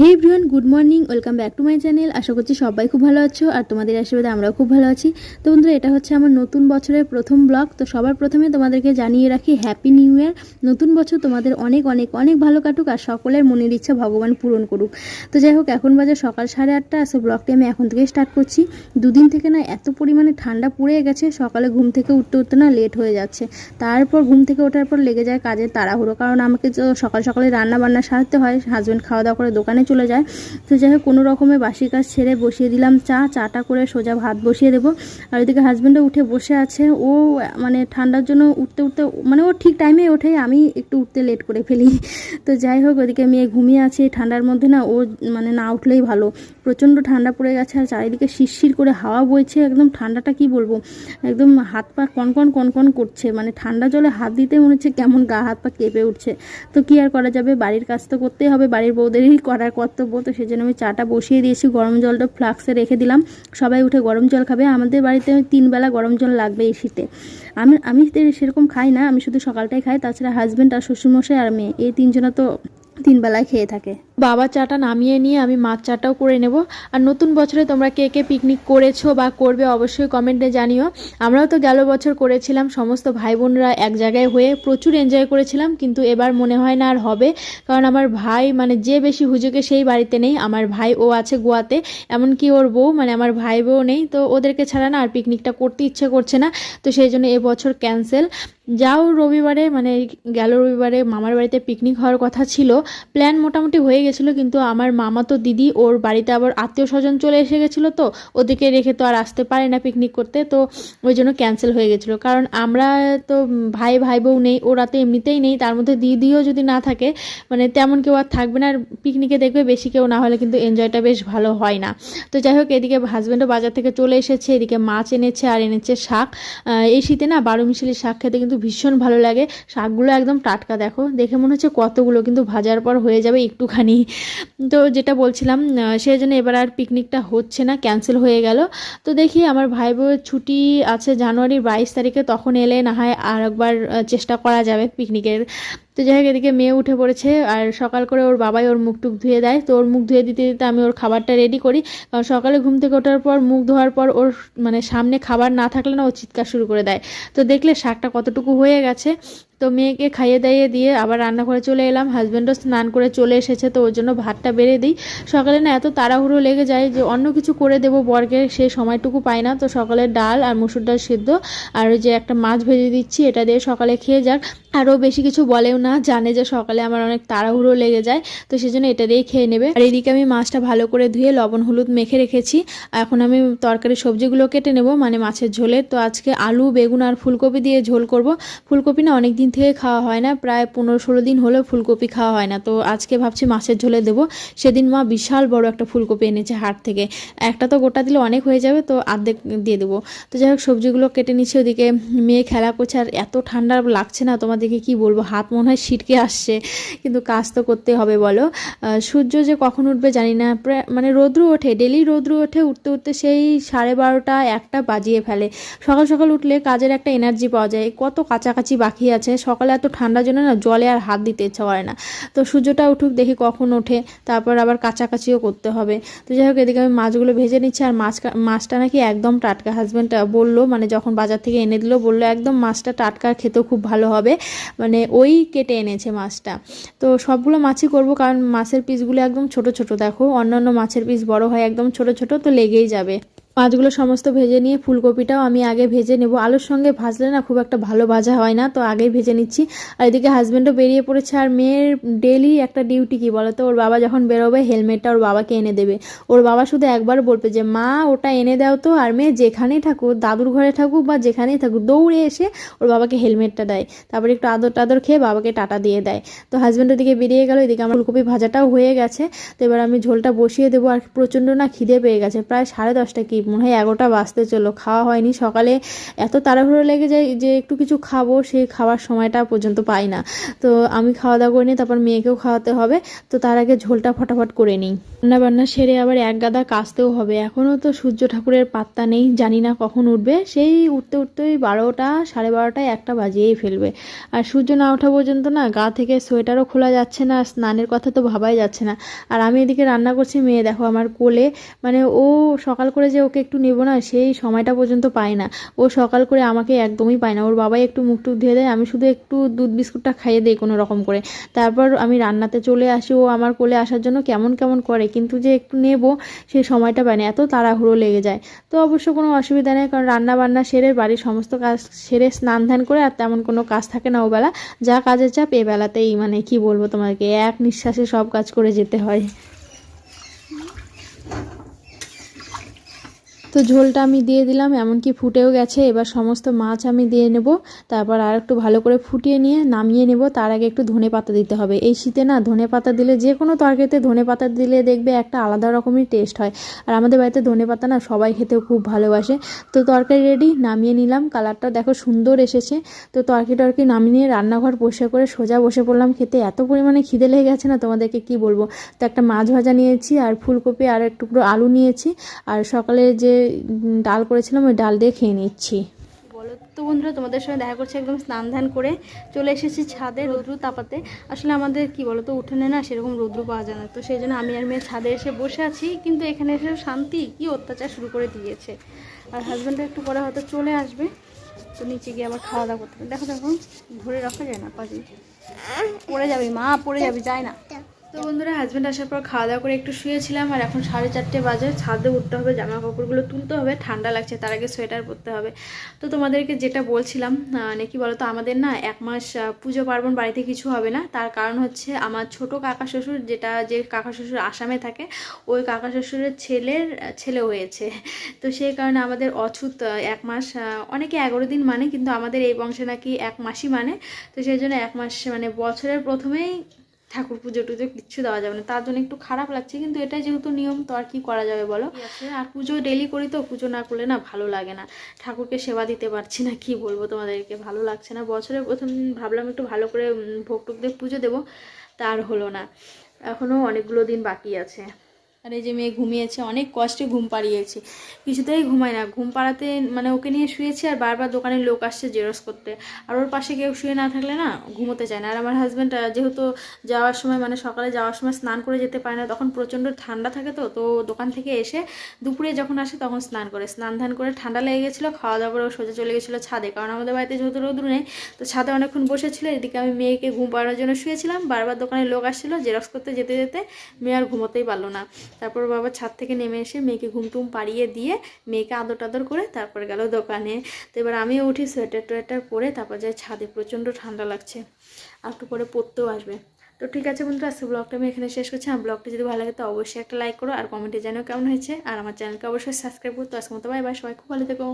Hey everyone good morning welcome back to my channel আশা করছি সবাই খুব ভালো আছো আর তোমাদের আশীর্বাদে আমরাও খুব ভালো আছি। তো বন্ধুরা, এটা হচ্ছে আমার নতুন বছরের প্রথম ব্লগ তো সবার প্রথমে তোমাদেরকে জানিয়ে রাখি হ্যাপি নিউ ইয়ার নতুন বছর তোমাদের অনেক অনেক অনেক ভালো কাটুক আর সকলের মনের ইচ্ছা ভগবান পূরণ করুক। তো যাই হোক, এখন বাজে সকাল সাড়ে আটটা। সো ব্লগটি আমি এখন থেকেই স্টার্ট করছি। দুদিন থেকে না এত পরিমাণে ঠান্ডা পড়ে গেছে, সকালে ঘুম থেকে উঠতে উঠতে না লেট হয়ে যাচ্ছে। তারপর ঘুম থেকে ওঠার পর লেগে যায় কাজের তাড়াহুড়ো। কারণ আমাকে তো সকাল সকালে রান্না বান্না সারতে হয় হাজব্যান্ড খাওয়া দাওয়া করে দোকানে চলে যায়। তো যাই হোক, কোনো রকমে বাসি কাজ ছেড়ে বসিয়ে দিলাম। চা, চাটা করে সোজা ভাত বসিয়ে দেবো। আর ওইদিকে হাজব্যান্ডও উঠে বসে আছে। ও মানে ঠান্ডার জন্য উঠতে উঠতে মানে ও ঠিক টাইমে ওঠে, আমি একটু উঠতে লেট করে ফেলি। তো যাই হোক, ওদিকে মেয়ে ঘুমিয়ে আছে, ঠান্ডার মধ্যে না, ও মানে না উঠলেই ভালো। প্রচণ্ড ঠান্ডা পড়ে গেছে আর চারিদিকে শিরশির করে হাওয়া বইছে। একদম ঠান্ডাটা কি বলব? একদম হাত পা কনকন কনকন করছে। মানে ঠান্ডা জলে হাত দিতে মনে হচ্ছে কেমন গা, হাত পা কেঁপে উঠছে। তো কি আর করা যাবে? বাড়ির কাজ তো করতেই হবে। বাড়ির বউদেরই করার কর্তব্য তো সেই জন্য আমি চাটা বসিয়ে দিয়েছি, গরম জলটা ফ্লাক্সে রেখে দিলাম। সবাই উঠে গরম জল খাবে। আমাদের বাড়িতে তিনবেলা গরম জল লাগবে এই শীতে। আমি আমি সেরকম খাই না, আমি শুধু সকালটাই খাই। তাছাড়া হাজব্যান্ড আর শ্বশুরমশাই আর মেয়ে, এই তিনজনা তো তিনবেলায় খেয়ে থাকে। বাবা চাটা নামিয়ে নিয়ে আমি মাছ চাটাও করে নেব। আর নতুন বছরে তোমরা কে কে পিকনিক করেছ বা করবে অবশ্যই কমেন্টে জানিও। আমরাও তো গেল বছর করেছিলাম, সমস্ত ভাই বোনরা এক জায়গায় হয়ে প্রচুর এনজয় করেছিলাম, কিন্তু এবার মনে হয় না আর হবে। কারণ আমার ভাই মানে যে বেশি হুজুকে সেই বাড়িতে নেই, আমার ভাই ও আছে গোয়াতে, এমনকি ওর বউ মানে আমার ভাই বউ নেই, তো ওদেরকে ছাড়া না আর পিকনিকটা করতে ইচ্ছে করছে না, তো সেই জন্য এবছর ক্যান্সেল যাও রবিবারে মানে গেল রবিবারে মামার বাড়িতে পিকনিক হওয়ার কথা ছিল প্ল্যান মোটামুটি হয়ে গেছিল কিন্তু আমার মামা তো দিদি, ওর বাড়িতে আবার আত্মীয় স্বজন চলে এসে গেছিল তো ওদেরকে রেখে তো আর আসতে পারে না পিকনিক করতে, তো ওই জন্য ক্যান্সেল হয়ে গেছিল। কারণ আমরা তো ভাই ভাই বউ নেই, ওরা তো এমনিতেই নেই, তার মধ্যে দিদিও যদি না থাকে মানে তেমন কেউ আর থাকবে না, আর পিকনিকে দেখবে বেশি কেউ না, হলে কিন্তু এনজয়টা বেশ ভালো হয় না। তো যাই হোক, এদিকে হাজব্যান্ডও বাজার থেকে চলে এসেছে, এদিকে মাছ এনেছে আর এনেছে শাক। এই শীতে না বারো মিশালি শাক খেতে কিন্তু ভীষণ ভালো লাগে। শাকগুলো একদম টাটকা, দেখো, দেখে মনে হচ্ছে কতগুলো, কিন্তু ভাজার পর হয়ে যাবে একটুখানি। তো যেটা বলছিলাম সেই জন্য এবার আর পিকনিকটা হচ্ছে না ক্যান্সেল হয়ে গেল। তো দেখি আমার ভাই বউয়ের ছুটি আছে জানুয়ারির বাইশ তারিখে, তখন এলে না হয় আর একবার চেষ্টা করা যাবে পিকনিকের তো যাই হোক, এদিকে মেয়ে উঠে পড়েছে আর সকাল করে ওর বাবাই ওর মুখ টুক ধুয়ে দেয়। তো ওর মুখ ধুয়ে দিতে দিতে আমি ওর খাবারটা রেডি করি। কারণ সকালে ঘুম থেকে ওঠার পর, মুখ ধোয়ার পর ওর মানে সামনে খাবার না থাকলে না ও চিৎকার শুরু করে দেয়। তো দেখলে শাকটা কতটুকু হয়ে গেছে। তো মেয়েকে খাইয়ে দাইয়ে দিয়ে আবার রান্নাঘরে চলে এলাম। হাজব্যান্ডও স্নান করে চলে এসেছে, তো ওর জন্য ভাতটা বেড়ে দিই। সকালে না এত তাড়াহুড়ো লেগে যায় যে অন্য কিছু করে দেবো বরকে সেই সময়টুকু পাই না। তো সকালে ডাল আর মুসুর ডাল সিদ্ধ। আর ওই যে একটা মাছ ভেজে দিচ্ছি, এটা দিয়ে সকালে খেয়ে যাক। আরও বেশি কিছু বলেও না, জানে যে সকালে আমার অনেক তাড়াহুড়ো লেগে যায়, তো সেজন্য এটা দিয়েই খেয়ে নেবে। আর এদিকে আমি মাছটা ভালো করে ধুয়ে লবণ হলুদ মেখে রেখেছি। এখন আমি তরকারি সবজিগুলো কেটে নেব মানে মাছের ঝোলে। তো আজকে আলু, বেগুন আর ফুলকপি দিয়ে ঝোল করব। ফুলকপি না অনেক দিন থেকে খাওয়া হয় না, প্রায় পনেরো ষোলো দিন হলেও ফুলকপি খাওয়া হয় না। তো আজকে ভাবছি মাছের ঝোলে দেবো। সেদিন মা বিশাল বড় একটা ফুলকপি এনেছে হাট থেকে। একটা তো গোটা দিলে অনেক হয়ে যাবে, তো অর্ধেক দিয়ে দেবো। তো যাই হোক, সবজিগুলো কেটে নিচ্ছি, ওদিকে মেয়ে খেলা করছে, আর এত ঠান্ডা লাগছে না তোমাদেরকে কি বলব? হাত মনে হয় ছিটকে আসছে। কিন্তু কাজ তো করতে হবে, বলো। সূর্য যে কখন উঠবে জানি না। মানে রৌদ্র ওঠে ডেলি রৌদ্র ওঠে, উঠতে উঠতে সেই সাড়ে বারোটা, একটা বাজিয়ে ফেলে। সকাল সকাল উঠলে কাজের একটা এনার্জি পাওয়া যায়। কত কাছাকাছি বাকি আছে। সকালে এত ঠান্ডার জন্য না জলে আর হাত দিতে ইচ্ছা করে না। তো সূর্যটা উঠুক, দেখি কখন ওঠে। তারপর আবার কাছাকাছিও করতে হবে। তো যাই হোক, এদিকে আমি মাছগুলো ভেজে নিচ্ছি আর মাছ মাছটা নাকি একদম টাটকা। হাজব্যান্ড বলল মানে যখন বাজার থেকে এনে দিল, বলল একদম মাছটা টাটকা, খেতেও খুব ভালো হবে। মানে ওই কেটে এনেছে মাছটা। তো সবগুলো মাছই করব কারণ মাছের পিসগুলো একদম ছোট ছোট, দেখো। অন্যান্য মাছের পিস বড় হয় একদম ছোট ছোট, তো লেগেই যাবে। মাছগুলো সমস্ত ভেজে নিয়ে ফুলকপিটাও আমি আগে ভেজে নেব। আলুর সঙ্গে ভাজলে না খুব একটা ভালো ভাজা হয় না, তো আগেই ভেজে নিচ্ছি। আর এদিকে হাজব্যান্ডও বেরিয়ে পড়েছে, আর মেয়ের ডেলি একটা ডিউটি কি বলো তো? ওর বাবা যখন বেরোবে হেলমেটটা ওর বাবাকে এনে দেবে। ওর বাবা শুধু একবার বলবে যে, মা, ওটা এনে দাও তো, আর মেয়ে যেখানেই থাকুক, দাদুর ঘরে থাকুক বা যেখানেই থাকুক, দৌড়ে এসে ওর বাবাকে হেলমেটটা দেয়। তারপরে একটু আদর টাদর খেয়ে বাবাকে টাটা দিয়ে দেয়। তো হাজব্যান্ড ওদিকে বেরিয়ে গেল, এদিকে আমার ফুলকপি ভাজাটাও হয়ে গেছে। তো এবার আমি ঝোলটা বসিয়ে দেবো, আর প্রচণ্ড না খিদে পেয়ে গেছে, প্রায় সাড়ে দশটা কি মনে হয় এগারোটা বাজতে চলো খাওয়া হয়নি। সকালে এত তাড়াহুড়ো লেগে যায় যে একটু কিছু খাব, সেই খাওয়ার সময়টা পর্যন্ত পাই না। তো আমি খাওয়া দাওয়া করে নিই তারপর মেয়েকেও খাওয়াতে হবে। তো তার আগে ঝোলটা ফটাফট করে নিই। রান্না বান্না সেরে আবার এক গাদা কাচতেও হবে। এখনও তো সূর্য ঠাকুরের পাত্তা নেই, জানি না কখন উঠবে। সেই উঠতে উঠতেই বারোটা, সাড়ে বারোটায় একটা বাজিয়েই ফেলবে। আর সূর্য না ওঠা পর্যন্ত না গা থেকে সোয়েটারও খোলা যাচ্ছে না, স্নানের কথা তো ভাবাই যাচ্ছে না। আর আমি এদিকে রান্না করছি, মেয়ে দেখো আমার কোলে। মানে ও সকাল করে যে ওকে একটু নেব না, সেই সময়টা পর্যন্ত পায় না। ও সকাল করে আমাকে একদমই পায় না। ওর বাবাই একটু মুখ টুক ধুয়ে দেয়, আমি শুধু একটু দুধ বিস্কুটটা খাইয়ে দিই কোনো রকম করে। তারপর আমি রান্নাতে চলে আসি, ও আমার কোলে আসার জন্য কেমন কেমন করে, কিন্তু যে একটু নেব সেই সময়টা পায় না, এত তাড়াহুড়ো লেগে যায়। তো অবশ্য কোনো অসুবিধা নেই, কারণ রান্না বান্না সেরে বাড়ির সমস্ত কাজ সেরে স্নান ধান করে আর তেমন কোনো কাজ থাকে না ওবেলা। যা কাজের চাপ এ বেলাতেই মানে কি বলব তোমাকে, এক নিঃশ্বাসে সব কাজ করে যেতে হয়। তো ঝোলটা আমি দিয়ে দিলাম, এমনকি ফুটেও গেছে। এবার সমস্ত মাছ আমি দিয়ে নেব, তারপর আর একটু ভালো করে ফুটিয়ে নিয়ে নামিয়ে নেব। তার আগে একটু ধনে পাতা দিতে হবে। এই শীতে না, ধনে পাতা দিলে যে কোনো তরকারিতে ধনে পাতা দিলে দেখবে একটা আলাদা রকমই টেস্ট হয়। আর আমাদের বাড়িতে ধনে পাতা না সবাই খেতেও খুব ভালোবাসে। তো তরকারি রেডি নামিয়ে নিলাম। কালারটা দেখো সুন্দর এসেছে। তো তরকারি টরকারি নামিয়ে নিয়ে রান্নাঘর বসে করে সোজা বসে পড়লাম খেতে। এত পরিমাণে খিদে লেগে গেছে না তোমাদেরকে কি বলব? তো একটা মাছ ভাজা নিয়েছি, আর ফুলকপি আর এক টুকরো আলু নিয়েছি। আর সকালে যে ডাল করেছিলাম, ওই ডাল দিয়ে খেয়ে নিচ্ছি। বলো তো বন্ধুরা, তোমাদের সঙ্গে দেখা করছি, একদম স্নান ধান করে চলে এসেছি ছাদে, রৌদ্রু তাপাতে। আসলে আমাদের কি বলো তো উঠোনে না সেরকম রৌদ্র পাওয়া যায় না। তো সেই জন্য আমি আর মেয়ে ছাদে এসে বসে আছি, কিন্তু এখানে এসে শান্তি, কি অত্যাচার শুরু করে দিয়েছে। আর হাজব্যান্ডটা একটু পরে হয়তো চলে আসবে। তো নিচে গিয়ে আবার খাওয়া দাওয়া করতে দেখো দেখো, ধরে রাখা যায় না, পাজি। পড়ে যাবে মা, পড়ে যাবে, যায় না। তো বন্ধুরা হাজব্যান্ড আসার পর খাওয়া দাওয়া করে একটু শুয়েছিলাম আর এখন সাড়ে চারটে বাজে। ছাদে উঠতে হবে জামা কাপড়গুলো তুলতে হবে ঠান্ডা লাগছে তার আগে সোয়েটার পরতে হবে। তো তোমাদেরকে যেটা বলছিলাম আহ, মানে কি বলতো আমাদের না এক মাস পুজো পার্বণ বাড়িতে কিছু হবে না। তার কারণ হচ্ছে আমার ছোট কাকা শ্বশুর যেটা যে কাকা শ্বশুর আসামে থাকে ওই কাকা শ্বশুরের ছেলের ছেলে হয়েছে। তো সেই কারণে আমাদের অছুত এক মাস অনেকে এগারো দিন মানে কিন্তু আমাদের এই বংশে নাকি এক মাসই মানে। তো সেই জন্য এক মাস মানে বছরের প্রথমেই ঠাকুর পুজো টুজো কিচ্ছু দেওয়া যাবে না। তার জন্য একটু খারাপ লাগছে কিন্তু এটাই যেহেতু নিয়ম তো আর কি করা যাবে বলো? আর পুজো ডেলি করি তো পুজো না করলে না ভালো লাগে না। ঠাকুরকে সেবা দিতে পারছি না কি বলব তোমাদেরকে? ভালো লাগছে না। বছরের প্রথম দিন ভাবলাম একটু ভালো করে ভোগ টুক দিয়ে পুজো দেবো তার হলো না। এখনও অনেকগুলো দিন বাকি আছে। আর এই যে মেয়ে ঘুমিয়েছে, অনেক কষ্টে ঘুম পাড়িয়েছি। কিছুতেই ঘুমায় না, ঘুম পাড়াতে মানে ওকে নিয়ে শুয়েছি আর বারবার দোকানের লোক আসছে জেরক্স করতে। আর ওর পাশে কেউ শুয়ে না থাকলে না ঘুমোতে চায় না। আর আমার হাজব্যান্ড যেহেতু যাওয়ার সময় মানে সকালে যাওয়ার সময় স্নান করে যেতে পারে না, তখন প্রচণ্ড ঠান্ডা থাকে তো তো দোকান থেকে এসে দুপুরে যখন আসে তখন স্নান করে। স্নান ধান করে ঠান্ডা লেগে গেছিল, খাওয়া দাওয়া করে সোজা চলে গেছিল ছাদে। কারণ আমাদের বাড়িতে যেহেতু রোদ্রু নেই, তো ছাদে অনেকক্ষণ বসেছিল, এদিকে আমি মেয়েকে ঘুম পাড়ানোর জন্য শুয়েছিলাম। বারবার দোকানে লোক আসছিল, জেরক্স করতে যেতে যেতে মেয়ে আর ঘুমোতেই পারল না। তারপর বাবা ছাদ থেকে নেমে এসে মেয়েকে ঘুম টুম পাড়িয়ে দিয়ে মেয়েকে আদর টাদর করে তারপর গেল দোকানে। তো এবার আমিও উঠি সোয়েটার টোয়েটার পরে তারপর যাই ছাদে, প্রচণ্ড ঠান্ডা লাগছে। আর একটু পরে পড়তেও আসবে। তো ঠিক আছে বন্ধুরা আজকে ব্লগটা আমি এখানে শেষ করছি। আমার ব্লগটা যদি ভালো লাগে তো অবশ্যই একটা লাইক করো আর কমেন্টে জানিও কেমন হয়েছে। আর আমার চ্যানেলকে অবশ্যই সাবস্ক্রাইব করো। তো আজকে মতো বাই বাই, সবাই খুব ভালো থেকো।